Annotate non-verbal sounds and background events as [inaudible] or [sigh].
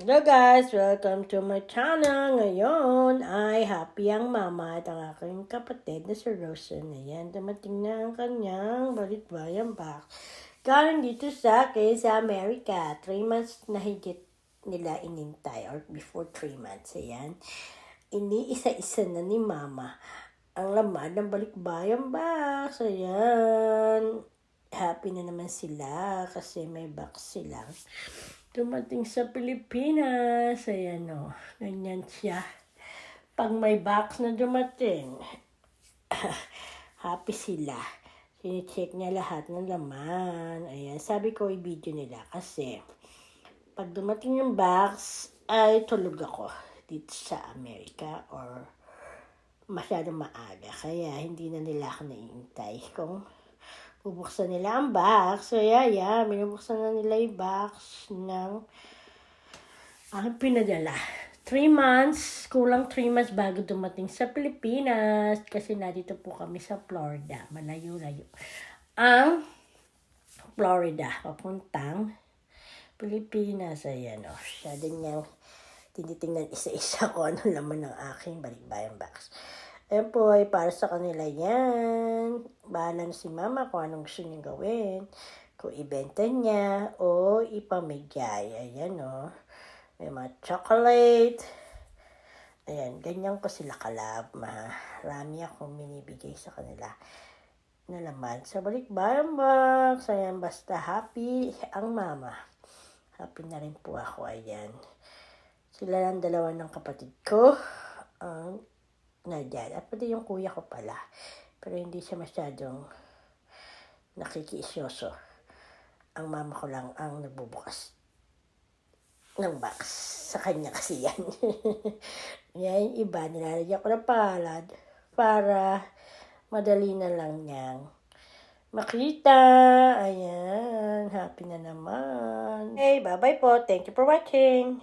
Hello guys! Welcome to my channel. Ngayon ay happy ang mama at ang aking kapatid na si Rosen. Ayan, dumating na ang kanyang balikbayan box. Galing dito sa akin sa America. Three months na higit nila inintay or before three months. Ayan. Ini-isa-isa na ni mama ang laman ng balikbayan box. Ayan. Happy na naman sila kasi may box sila dumating sa Pilipinas. Ayan o, ganyan siya. Pag may box na dumating, [coughs] happy sila. Sinicheck niya lahat ng laman. Ayan, sabi ko i-video nila kasi pag dumating yung box, ay tulog ako dito sa Amerika or masyadong maaga. Kaya hindi na nila ako naiintay. Kung bubuksan nila ang box. So, yeah, yeah. Binubuksan na nila yung box ng aking pinadala. Three months, kulang three months bago dumating sa Pilipinas. Kasi narito po kami sa Florida. Malayo-layo. Ang Florida, papuntang Pilipinas. Ayan, o. Siya din niyang tinitingnan isa-isa ko ano laman ng aking balikbayang box. Ayan po ay para sa kanila yan. Bahala na si mama kung anong gusto niyang gawin. Kung ibenta niya o ipamigay. Ayan o. May mga chocolate. Ayan, ganyan ko sila kalab. Marami akong minibigay sa kanila na laman. Sa balikbayan box. Ayan, basta happy ang mama. Happy na rin po ako. Ayan. Sila lang dalawa ng kapatid ko. Na dyan. At pati yung kuya ko pala. Pero hindi siya masyadong nakikiisyoso. Ang mama ko lang ang nagbubukas ng box. Sa kanya kasi yan. [laughs] yan yung iba. Nilalagyan ko ng pangalan para madali na lang niyang makita. Ayan. Happy na naman. Hey, bye-bye po. Thank you for watching.